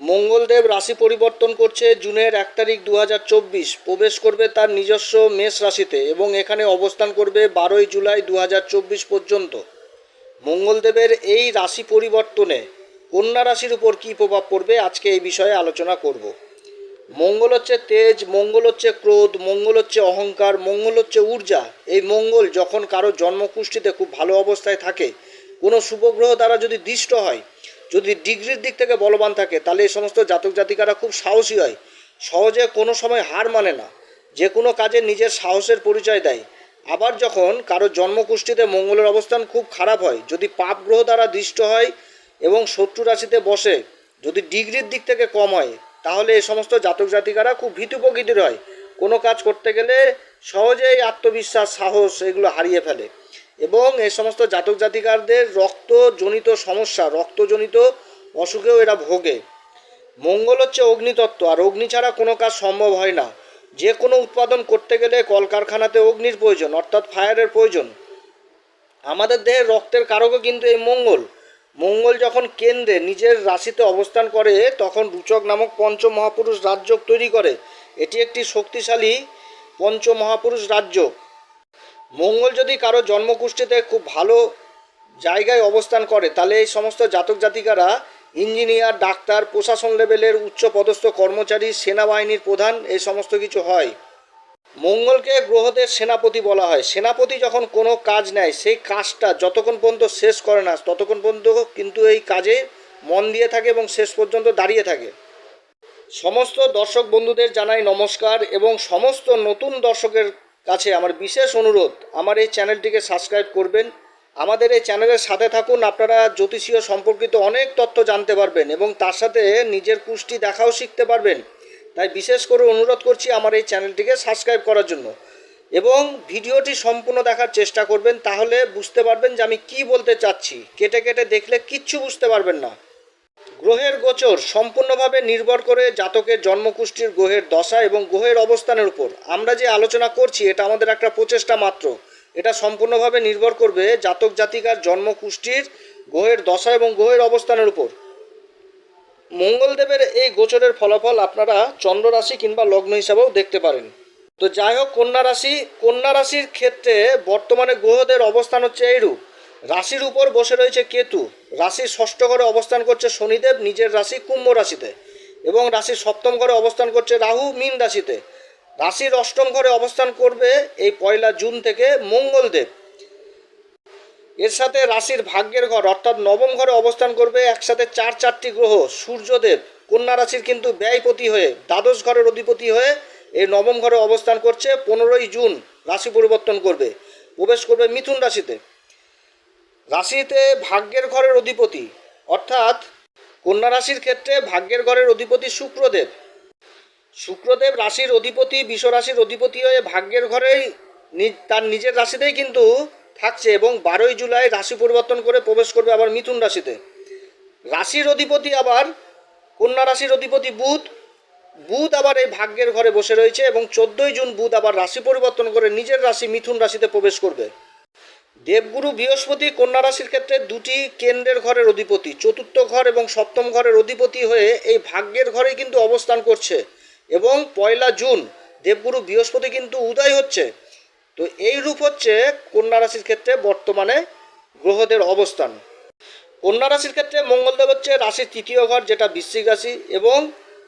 মঙ্গলদেব রাশি পরিবর্তন করছে জুনের এক তারিখ দু হাজার চব্বিশ। প্রবেশ করবে তার নিজস্ব মেষ রাশিতে এবং এখানে অবস্থান করবে বারোই জুলাই দু হাজার চব্বিশ পর্যন্ত। মঙ্গলদেবের এই রাশি পরিবর্তনে কন্যা রাশির উপর কী প্রভাব পড়বে আজকে এই বিষয়ে আলোচনা করব। মঙ্গল হচ্ছে তেজ, মঙ্গল হচ্ছে ক্রোধ, মঙ্গল হচ্ছে অহংকার, মঙ্গল হচ্ছে ঊর্জা। এই মঙ্গল যখন কারও জন্মকুষ্ঠিতে খুব ভালো অবস্থায় থাকে, কোনো শুভগ্রহ দ্বারা যদি দৃষ্ট হয় যদি ডিগ্রির দিক থেকে বলবান থাকে, তাহলে এই সমস্ত জাতক জাতিকারা খুব সাহসী হয়। সহজে কোনো সময় হার মানে না। যে কোনো কাজে নিজের সাহসের পরিচয় দেয়। আবার যখন কারও জন্মকুষ্ঠিতে মঙ্গলের অবস্থান খুব খারাপ হয়, যদি পাপ গ্রহ দ্বারা দৃষ্ট হয় এবং শত্রু রাশিতে বসে, যদি ডিগ্রির দিক থেকে কম হয়, তাহলে এই সমস্ত জাতক জাতিকারা খুব ভীতু প্রকৃতির হয়। কোনো কাজ করতে গেলে সহজেই আত্মবিশ্বাস, সাহস, এগুলো হারিয়ে ফেলে। এবং এই সমস্ত জাতক জাতিকারদের রক্তজনিত সমস্যা, রক্তজনিত অসুখেও এরা ভোগে। মঙ্গল হচ্ছে অগ্নিতত্ত্ব, আর অগ্নি ছাড়া কোনো কাজ সম্ভব হয় না। যে কোনো উৎপাদন করতে গেলে কলকারখানাতে অগ্নির প্রয়োজন, অর্থাৎ ফায়ারের প্রয়োজন। আমাদের দেহের রক্তের কারকও কিন্তু এই মঙ্গল। মঙ্গল যখন কেন্দ্রে নিজের রাশিতে অবস্থান করে, তখন রুচক নামক পঞ্চ মহাপুরুষ রাজযোগ তৈরি করে। এটি একটি শক্তিশালী পঞ্চ মহাপুরুষ রাজযোগ। মঙ্গল যদি কারও জন্মকুষ্ঠিতে খুব ভালো জায়গায় অবস্থান করে, তাহলে এই সমস্ত জাতক জাতিকারা ইঞ্জিনিয়ার, ডাক্তার, প্রশাসন লেভেলের উচ্চ পদস্থ কর্মচারী, সেনাবাহিনীর প্রধান এই সমস্ত কিছু হয়। মঙ্গলকে গ্রহদের সেনাপতি বলা হয়। সেনাপতি যখন কোনো কাজ নেয়, সেই কাজটা যতক্ষণ পর্যন্ত শেষ করে না, ততক্ষণ পর্যন্ত কিন্তু এই কাজে মন দিয়ে থাকে এবং শেষ পর্যন্ত দাঁড়িয়ে থাকে। সমস্ত দর্শক বন্ধুদের জানাই নমস্কার এবং সমস্ত নতুন দর্শকের কাছে আমার বিশেষ অনুরোধ, আমার এই চ্যানেলটিকে সাবস্ক্রাইব করবেন। আমাদের এই চ্যানেলের সাথে থাকুন, আপনারা জ্যোতিষীয় সম্পর্কিত অনেক তথ্য জানতে পারবেন এবং তার সাথে নিজের কুষ্টি দেখাও শিখতে পারবেন। তাই বিশেষ করে অনুরোধ করছি আমার এই চ্যানেলটিকে সাবস্ক্রাইব করার জন্য। এবং ভিডিওটি সম্পূর্ণ দেখার চেষ্টা করবেন, তাহলে বুঝতে পারবেন যে আমি কি বলতে চাচ্ছি। কেটে কেটে দেখলে কিচ্ছু বুঝতে পারবেন না। গ্রহের গোচর সম্পূর্ণভাবে নির্ভর করে জাতকের জন্মকুষ্ঠির গ্রহের দশা এবং গ্রহের অবস্থানের উপর। আমরা যে আলোচনা করছি, এটা আমাদের একটা প্রচেষ্টা মাত্র। এটা সম্পূর্ণভাবে নির্ভর করবে জাতক জাতিকার জন্মকুষ্ঠির গ্রহের দশা এবং গ্রহের অবস্থানের উপর। মঙ্গলদেবের এই গোচরের ফলাফল আপনারা চন্দ্র রাশি কিংবা লগ্ন হিসাবেও দেখতে পারেন। তো যাই হোক, কন্যা রাশি, কন্যা রাশির ক্ষেত্রে বর্তমানে গ্রহদের অবস্থান হচ্ছে এইরূপ। রাশির উপর বসে রয়েছে কেতু। রাশির ষষ্ঠ ঘরে অবস্থান করছে শনিদেব, নিজের রাশি কুম্ভ রাশিতে এবং রাশির সপ্তম ঘরে অবস্থান করছে রাহু মীন রাশিতে। রাশির অষ্টম ঘরে অবস্থান করবে এই পয়লা জুন থেকে মঙ্গলদেব। এর সাথে রাশির ভাগ্যের ঘর অর্থাৎ নবম ঘরে অবস্থান করবে একসাথে চার চারটি গ্রহ, সূর্যদেব। কন্যা রাশির কিন্তু ব্যয়পতি হয়ে, দ্বাদশ ঘরের অধিপতি হয়ে এই নবম ঘরে অবস্থান করছে পনেরোই জুন, রাশি পরিবর্তন করবে। প্রবেশ করবে মিথুন রাশিতে। রাশিতে ভাগ্যের ঘরের অধিপতি, অর্থাৎ কন্যা রাশির ক্ষেত্রে ভাগ্যের ঘরের অধিপতি শুক্রদেব। শুক্রদেব রাশির অধিপতি বিশ্ব রাশির অধিপতি হয়ে ভাগ্যের ঘরেই তার নিজের রাশিতেই কিন্তু থাকছে এবং বারোই জুলাই রাশি পরিবর্তন করে প্রবেশ করবে আবার মিথুন রাশিতে। রাশির অধিপতি আবার কন্যা রাশির অধিপতি বুধ। বুধ আবার এই ভাগ্যের ঘরে বসে রয়েছে এবং চোদ্দোই জুন বুধ আবার রাশি পরিবর্তন করে নিজের রাশি মিথুন রাশিতে প্রবেশ করবে। দেবগুরু বৃহস্পতি কন্যা রাশির ক্ষেত্রে দুটি কেন্দ্রের ঘরের অধিপতি, চতুর্থ ঘর এবং সপ্তম ঘরের অধিপতি হয়ে এই ভাগ্যের ঘরেই কিন্তু অবস্থান করছে এবং পয়লা জুন দেবগুরু বৃহস্পতি কিন্তু উদয় হচ্ছে। তো এই রূপ হচ্ছে কন্যা রাশির ক্ষেত্রে বর্তমানে গ্রহদের অবস্থান। কন্যা রাশির ক্ষেত্রে মঙ্গলদেব হচ্ছে রাশির তৃতীয় ঘর যেটা বৃশ্চিক রাশি এবং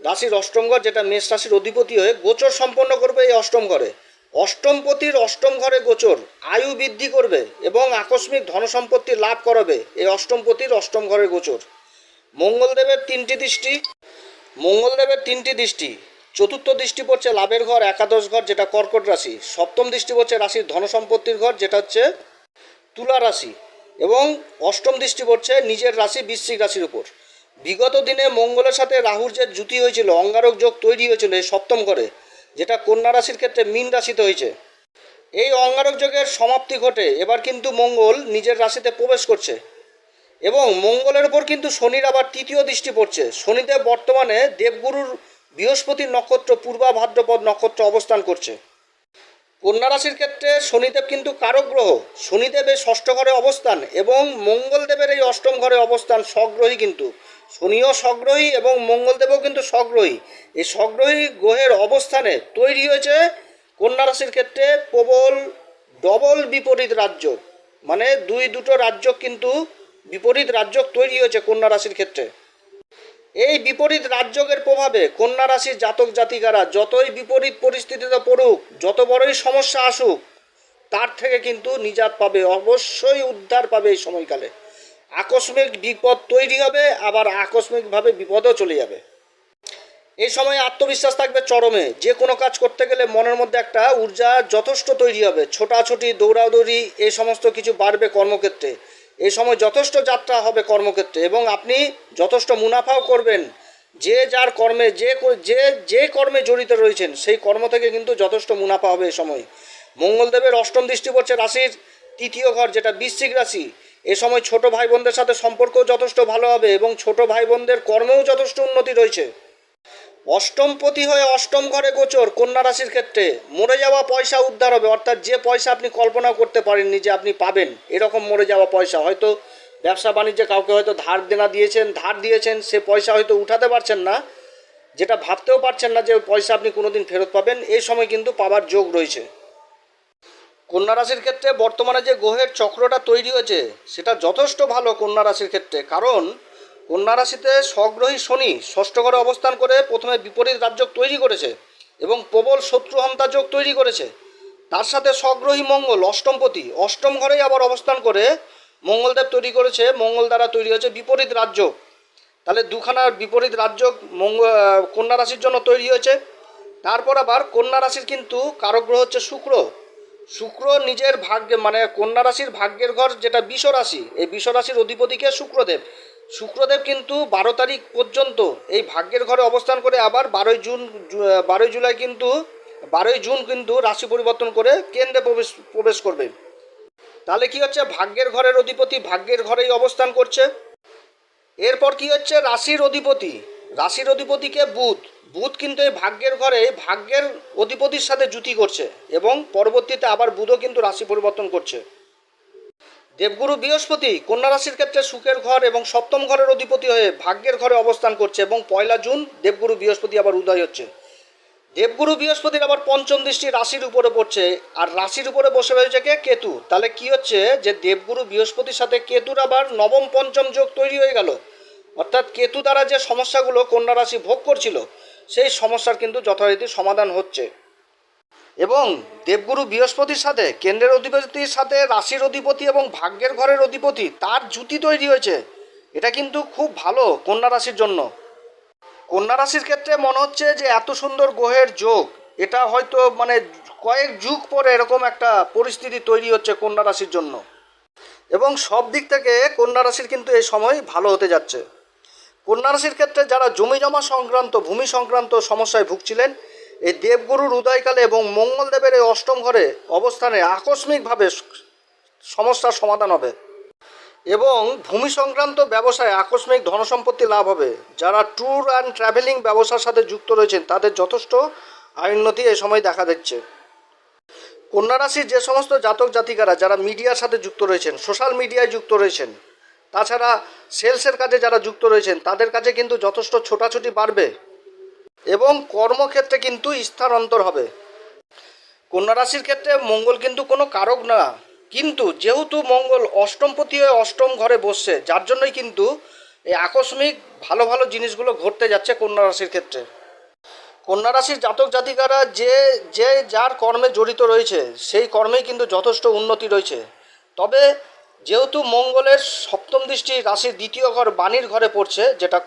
রাশির অষ্টম ঘর যেটা মেষ রাশির অধিপতি হয়ে গোচর সম্পন্ন করবে এই অষ্টম ঘরে। অষ্টমপতির অষ্টম ঘরে গোচর, আয়ু বৃদ্ধি করবে এবং আকস্মিক ধনসম্পত্তি লাভ করাবে এই অষ্টমপতির অষ্টম ঘরে গোচর। মঙ্গলদেবের তিনটি দৃষ্টি, মঙ্গলদেবের তিনটি দৃষ্টি। চতুর্থ দৃষ্টি পড়ছে লাভের ঘর, একাদশ ঘর যেটা কর্কট রাশি। সপ্তম দৃষ্টি পড়ছে রাশির ধনসম্পত্তির ঘর যেটা হচ্ছে তুলা রাশি। এবং অষ্টম দৃষ্টি পড়ছে নিজের রাশি বৃশ্চিক রাশির উপর। বিগত দিনে মঙ্গলের সাথে রাহুর যে জুতি হয়েছিল, অঙ্গারক যোগ তৈরি হয়েছিল এই সপ্তম ঘরে। যেটা কন্যা রাশির ক্ষেত্রে মীন রাশিতে হয়েছে। এই অঙ্গারক যোগের সমাপ্তি ঘটে, এবার কিন্তু মঙ্গল নিজের রাশিতে প্রবেশ করছে। এবং মঙ্গলের উপর কিন্তু শনির আবার তৃতীয় দৃষ্টি পড়ছে। শনিদেব বর্তমানে দেবগুরুর বৃহস্পতির নক্ষত্র, পূর্বা ভাদ্রপদ নক্ষত্র অবস্থান করছে। কন্যা রাশির ক্ষেত্রে শনিদেব কিন্তু কারক গ্রহ। শনিদেবের ষষ্ঠ ঘরে অবস্থান এবং মঙ্গলদেবের এই অষ্টম ঘরে অবস্থান স্বগ্রহী কিন্তু। শনিও স্বগ্রহী এবং মঙ্গলদেবও কিন্তু স্বগ্রহী। এই স্বগ্রহী গ্রহের অবস্থানে তৈরি হয়েছে কন্যা রাশির ক্ষেত্রে প্রবল, ডবল বিপরীত রাজ্য। মানে দুই দুটো রাজ্য কিন্তু বিপরীত রাজ্য তৈরি হয়েছে কন্যা রাশির ক্ষেত্রে। এই বিপরীত রাজযোগের প্রভাবে কন্যা রাশির জাতক জাতিকারা যতই বিপরীত পরিস্থিতিতে পড়ুক, যত বড়ই সমস্যা আসুক, তার থেকে কিন্তু নিজাত পাবে, অবশ্যই উদ্ধার পাবে এই সময়কালে। আকস্মিক বিপদ তৈরি হবে, আবার আকস্মিকভাবে বিপদও চলে যাবে। এই সময় আত্মবিশ্বাস থাকবে চরমে। যে কোনো কাজ করতে গেলে মনের মধ্যে একটা ঊর্জা যথেষ্ট তৈরি হবে। ছোটাছুটি, দৌড়াদৌড়ি এই সমস্ত কিছু বাড়বে কর্মক্ষেত্রে। এই সময় যথেষ্ট যাত্রা হবে কর্মক্ষেত্রে এবং আপনি যথেষ্ট মুনাফাও করবেন। যে যার কর্মে যে যে যে কর্মে জড়িত রয়েছেন, সেই কর্ম থেকে কিন্তু যথেষ্ট মুনাফা হবে এই সময়। মঙ্গলদেবের অষ্টম দৃষ্টি পড়ছে রাশির তৃতীয় ঘর, যেটা বৃশ্চিক রাশি। এ সময় ছোট ভাই বোনদের সাথে সম্পর্কও যথেষ্ট ভালো হবে এবং ছোট ভাই বোনদের কর্মেও যথেষ্ট উন্নতি রয়েছে। অষ্টমপতি হয়ে অষ্টম ঘরে গোচর কন্যা রাশির ক্ষেত্রে। মরে যাওয়া পয়সা উদ্ধার হবে, অর্থাৎ যে পয়সা আপনি কল্পনা করতে পারেননি যে আপনি পাবেন, এরকম মরে যাওয়া পয়সা। হয়তো ব্যবসা বাণিজ্যে কাউকে হয়তো ধার দেনা দিয়েছেন, ধার দিয়েছেন, সে পয়সা হয়তো উঠাতে পারছেন না, যেটা ভাবতেও পারছেন না যে পয়সা আপনি কোনোদিন ফেরত পাবেন এই সময় কিন্তু পাওয়ার যোগ রয়েছে। কন্যা রাশির ক্ষেত্রে বর্তমানে যে গ্রহের চক্রটা তৈরি হয়েছে, সেটা যথেষ্ট ভালো কন্যা রাশির ক্ষেত্রে। কারণ কন্যা রাশিতে স্বগ্রহী শনি ষষ্ঠ ঘরে অবস্থান করে প্রথমে বিপরীত রাজ্য তৈরি করেছে এবং প্রবল শত্রু যোগ তৈরি করেছে। তার সাথে স্বগ্রহী মঙ্গল অষ্টমপতি অষ্টম ঘরেই আবার অবস্থান করে মঙ্গলদেব তৈরি করেছে। মঙ্গল দ্বারা তৈরি হয়েছে বিপরীত রাজ্য তাহলে দুখানা বিপরীত রাজ্য মঙ্গল কন্যা রাশির জন্য তৈরি হয়েছে। তারপর আবার কন্যা রাশির কিন্তু কারক গ্রহ হচ্ছে শুক্র। শুক্র নিজের ভাগ্যে মানে কন্যা রাশির ভাগ্যের ঘর যেটা বিষ রাশি, এই বিষ রাশির অধিপতিকে শুক্রদেব। শুক্রদেব কিন্তু বারো তারিখ পর্যন্ত এই ভাগ্যের ঘরে অবস্থান করে, আবার বারোই জুন বারোই জুলাই কিন্তু, বারোই জুন কিন্তু রাশি পরিবর্তন করে কেন্দ্রে প্রবেশ প্রবেশ করবে। তাহলে কি হচ্ছে? ভাগ্যের ঘরের অধিপতি ভাগ্যের ঘরেই অবস্থান করছে। এরপর কি হচ্ছে? রাশির অধিপতি, রাশির অধিপতিকে বুধ। বুধ কিন্তু এই ভাগ্যের ঘরে ভাগ্যের অধিপতির সাথে জুতি করছে এবং পরবর্তীতে আবার বুধও কিন্তু রাশি পরিবর্তন করছে। দেবগুরু বৃহস্পতি কন্যা রাশির ক্ষেত্রে সুখের ঘর এবং সপ্তম ঘরের অধিপতি হয়ে ভাগ্যের ঘরে অবস্থান করছে এবং পয়লা জুন দেবগুরু বৃহস্পতি আবার উদয় হচ্ছে। দেবগুরু বৃহস্পতির আবার পঞ্চম দৃষ্টি রাশির উপরে পড়ছে আর রাশির উপরে বসে রয়েছে কে? কেতু। তাহলে কি হচ্ছে যে দেবগুরু বৃহস্পতির সাথে কেতুর আবার নবম, পঞ্চম যোগ তৈরি হয়ে গেল। অর্থাৎ কেতু দ্বারা যে সমস্যাগুলো কন্যা রাশি ভোগ করছিল, সেই সমস্যার কিন্তু যথারীতি সমাধান হচ্ছে। এবং দেবগুরু বৃহস্পতির সাথে, কেন্দ্রের অধিপতির সাথে, রাশির অধিপতি এবং ভাগ্যের ঘরের অধিপতি, তার জুতি তৈরি হয়েছে। এটা কিন্তু খুব ভালো কন্যা রাশির জন্য। কন্যা রাশির ক্ষেত্রে মনে হচ্ছে যে, এত সুন্দর গ্রহের যোগ, এটা হয়তো মানে কয়েক যুগ পরে এরকম একটা পরিস্থিতি তৈরি হচ্ছে কন্যা রাশির জন্য। এবং সব দিক থেকে কন্যা রাশির কিন্তু এই সময় ভালো হতে যাচ্ছে। কন্যা রাশির ক্ষেত্রে যারা জমি জমা সংক্রান্ত, ভূমি সংক্রান্ত সমস্যায় ভুগছিলেন এই দেবগুরুর উদয়কালে এবং মঙ্গলদেবের এই অষ্টম ঘরে অবস্থানে আকস্মিকভাবে সমস্যার সমাধান হবে এবং ভূমি সংক্রান্ত ব্যবসায় আকস্মিক ধনসম্পত্তি লাভ হবে। যারা ট্যুর অ্যান্ড ট্রাভেলিং ব্যবসার সাথে যুক্ত রয়েছেন, তাদের যথেষ্ট আয়োন্নতি এই সময় দেখা দিচ্ছে। কন্যা রাশির যে সমস্ত জাতক জাতিকারা যারা মিডিয়ার সাথে যুক্ত রয়েছেন, সোশ্যাল মিডিয়ায় যুক্ত রয়েছেন, তাছাড়া সেলসের কাজে যারা যুক্ত রয়েছেন, তাদের কাছে কিন্তু যথেষ্ট ছোটাছুটি বাড়বে। এবং কর্মক্ষেত্রে কিন্তু স্থানান্তর হবে। কন্যা রাশির ক্ষেত্রে মঙ্গল কিন্তু কোনো কারক না। কিন্তু যেহেতু মঙ্গল অষ্টমপতি হয়ে অষ্টম ঘরে বসছে, যার জন্যই কিন্তু এই আকস্মিক ভালো ভালো জিনিসগুলো ঘটতে যাচ্ছে কন্যা রাশির ক্ষেত্রে। কন্যা রাশির জাতক জাতিকারা যে যে যার কর্মে জড়িত রয়েছে, সেই কর্মেই কিন্তু যথেষ্ট উন্নতি রয়েছে। তবে যেহেতু মঙ্গলের সপ্তম দৃষ্টি রাশির দ্বিতীয় ঘর বাণীর ঘরে পড়ছে, যেটা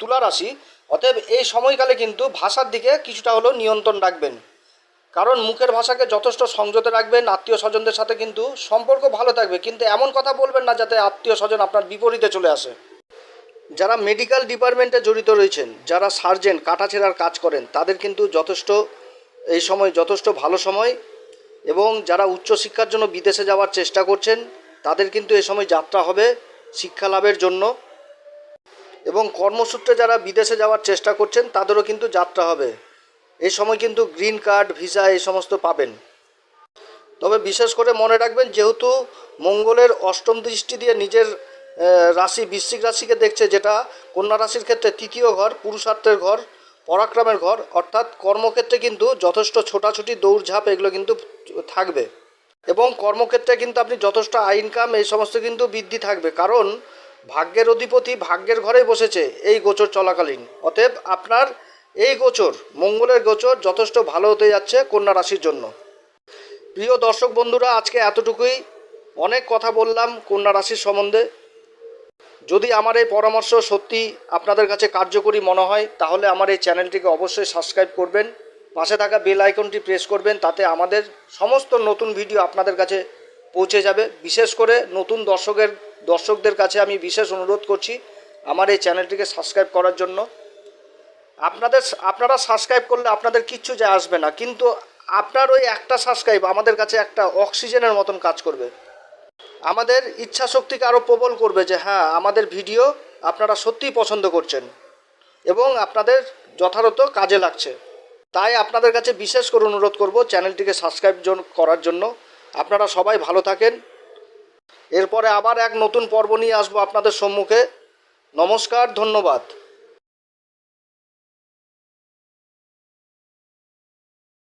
তুলা রাশি অতএব এই সময়কালে কিন্তু ভাষার দিকে কিছুটা হলেও নিয়ন্ত্রণ রাখবেন। কারণ মুখের ভাষাকে যথেষ্ট সংযত রাখবেন, আত্মীয় স্বজনদের সাথে কিন্তু সম্পর্ক ভালো থাকবে। কিন্তু এমন কথা বলবেন না যাতে আত্মীয় স্বজন আপনার বিপরীতে চলে আসে। যারা মেডিকেল ডিপার্টমেন্টে জড়িত রয়েছেন, যারা সার্জেন কাটাছেড়ার কাজ করেন, তাদের কিন্তু যথেষ্ট এই সময় যথেষ্ট ভালো সময় এবং যারা উচ্চশিক্ষার জন্য বিদেশে যাওয়ার চেষ্টা করছেন, তাদের কিন্তু এই সময় যাত্রা হবে শিক্ষা লাভের জন্য। এবং কর্মসূত্রে যারা বিদেশে যাওয়ার চেষ্টা করছেন, তাদেরও কিন্তু যাত্রা হবে। এই সময় কিন্তু গ্রিন কার্ড, ভিসা এই সমস্ত পাবেন। তবে বিশেষ করে মনে রাখবেন, যেহেতু মঙ্গলের অষ্টম দৃষ্টি দিয়ে নিজের রাশি, বৃশ্চিক রাশিকে দেখছে, যেটা কন্যা রাশির ক্ষেত্রে তৃতীয় ঘর, পুরুষার্থের ঘর, পরাক্রমের ঘর, অর্থাৎ কর্মক্ষেত্রে কিন্তু যথেষ্ট ছোটাছুটি, দৌড়ঝাঁপ, এগুলো কিন্তু থাকবে। এবং কর্মক্ষেত্রে কিন্তু আপনি যথেষ্ট আইনকাম এই সমস্ত কিন্তু বৃদ্ধি থাকবে। কারণ ভাগ্যের অধিপতি ভাগ্যের ঘরেই বসেছে এই গোচর চলাকালীন। অতএব আপনার এই গোচর, মঙ্গলের গোচর যথেষ্ট ভালো হতে যাচ্ছে কন্যা রাশির জন্য। প্রিয় দর্শক বন্ধুরা, আজকে এতটুকুই। অনেক কথা বললাম কন্যা রাশির সম্বন্ধে। যদি আমার এই পরামর্শ সত্যি আপনাদের কাছে কার্যকরী মনে হয়, তাহলে আমার এই চ্যানেলটিকে অবশ্যই সাবস্ক্রাইব করবেন। পাশে থাকা বেল আইকনটি প্রেস করবেন, তাতে আমাদের সমস্ত নতুন ভিডিও আপনাদের কাছে পৌঁছে যাবে। বিশেষ করে নতুন দর্শকের দর্শকদের কাছে আমি বিশেষ অনুরোধ করছি আমার এই চ্যানেলটিকে সাবস্ক্রাইব করার জন্য। আপনাদের আপনারা সাবস্ক্রাইব করলে আপনাদের কিচ্ছু যায় আসবে না, কিন্তু আপনার ওই একটা সাবস্ক্রাইব আমাদের কাছে একটা অক্সিজেনের মতন কাজ করবে। আমাদের ইচ্ছা শক্তিকে আরও প্রবল করবে যে হ্যাঁ আমাদের ভিডিও আপনারা সত্যিই পছন্দ করছেন এবং আপনাদের যথাযথ কাজে লাগছে। তাই আপনাদের কাছে বিশেষ করে অনুরোধ করব চ্যানেলটিকে সাবস্ক্রাইব করার জন্য। আপনারা সবাই ভালো থাকেন। এরপরে আবার এক নতুন পর্ব নিয়ে আসব আপনাদের সম্মুখে। নমস্কার, ধন্যবাদ।